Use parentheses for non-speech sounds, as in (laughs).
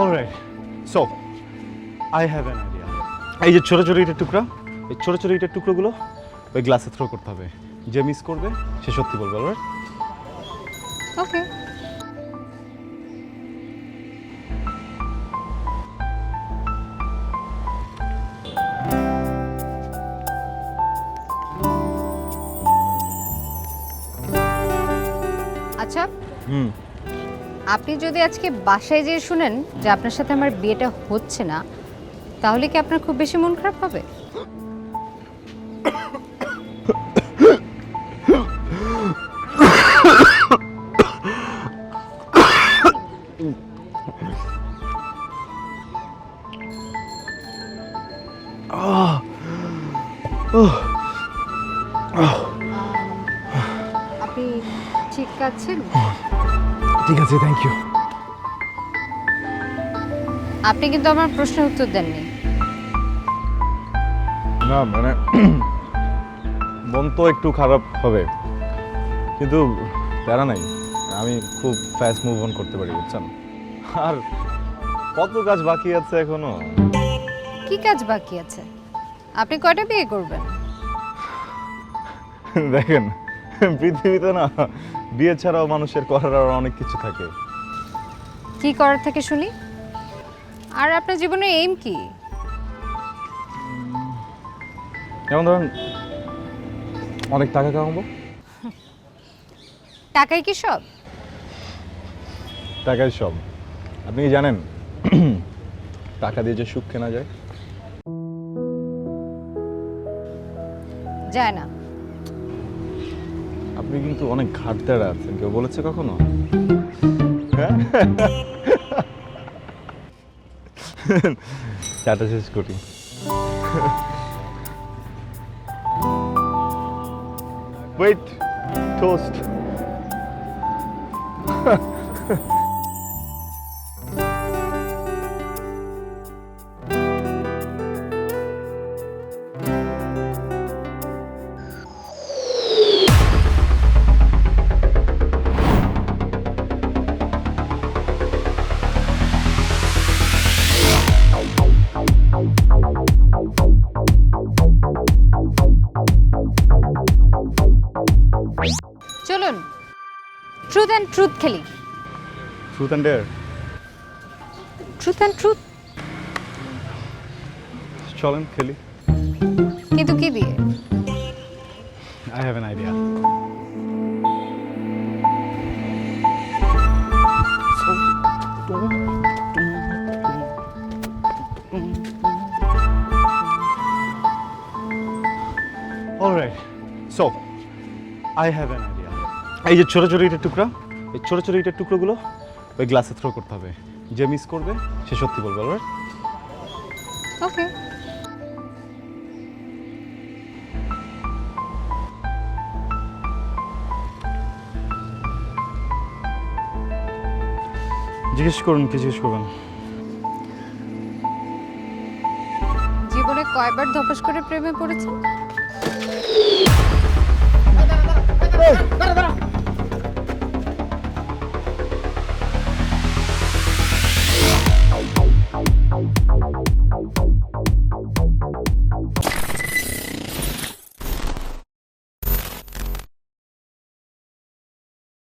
Alright so I have an idea এই যে ছোটো ছোটো ইটের টুকরা এই ছোটো ছোটো ইটের টুকরোগুলো ওই গ্লাসে থ্রো করতে হবে। যে মিস করবে সে সত্যি বলবে অলরাইট ওকে আচ্ছা। হুম। আপনি যদি আজকে বাসায় যেয়ে শুনেন যে আপনার সাথে আমার বিয়েটা হচ্ছে না, তাহলে কি আপনার খুব বেশি মন খারাপ হবে? আপনি ঠিক আছেন? ঠিক আছে থ্যাংক ইউ আপনি কিন্তু আমার প্রশ্নের উত্তর দেননি। না মানে মন তো একটু খারাপ হবে। কিন্তু প্যারা নাই আমি খুব ফাস্ট মুভ অন করতে পারি বুঝছেন? আর কত কাজ বাকি আছে এখনও? কি কাজ বাকি আছে? আপনি কয়টা বিয়ে করবেন? দেখেন পৃথিবীতে না বিয়ে ছাড়াও মানুষের করার আরও অনেক কিছু থাকে। কি করার থেকে শুনি? আর আপনার জীবনে এইম কি? যেমন ধরেন অনেক টাকা কামাবো। (laughs) টাকাই কি সব? টাকাই সব। আপনি কি জানেন? (clears throat) টাকা দিয়ে যে সুখ কেনা যায়। যায় না। আপনি কিন্তু অনেক ঘাটতারা আছেন। কেউ বলেছে কখনো? হ্যাঁ? চাটা শেষ করি। Wait toast truth and truth খেলি truth and dare truth and truth চলেন খেলি কিন্তু কি দিয়ে I have an idea alright so I have an idea এই যে ছোটো ছোটো ইটের টুকরা এই ছোটো ছোটো ইটের টুকরোগুলো ওই গ্লাসে থ্রো করতে হবে। যে মিস করবে সে সত্যি বলবে অলরাইট ওকে জিজ্ঞেস করুন কি জিজ্ঞেস করবেন? জীবনে কয়বার ধপাস করে প্রেমে পড়েছেন? দাঁড়া দাঁড়া।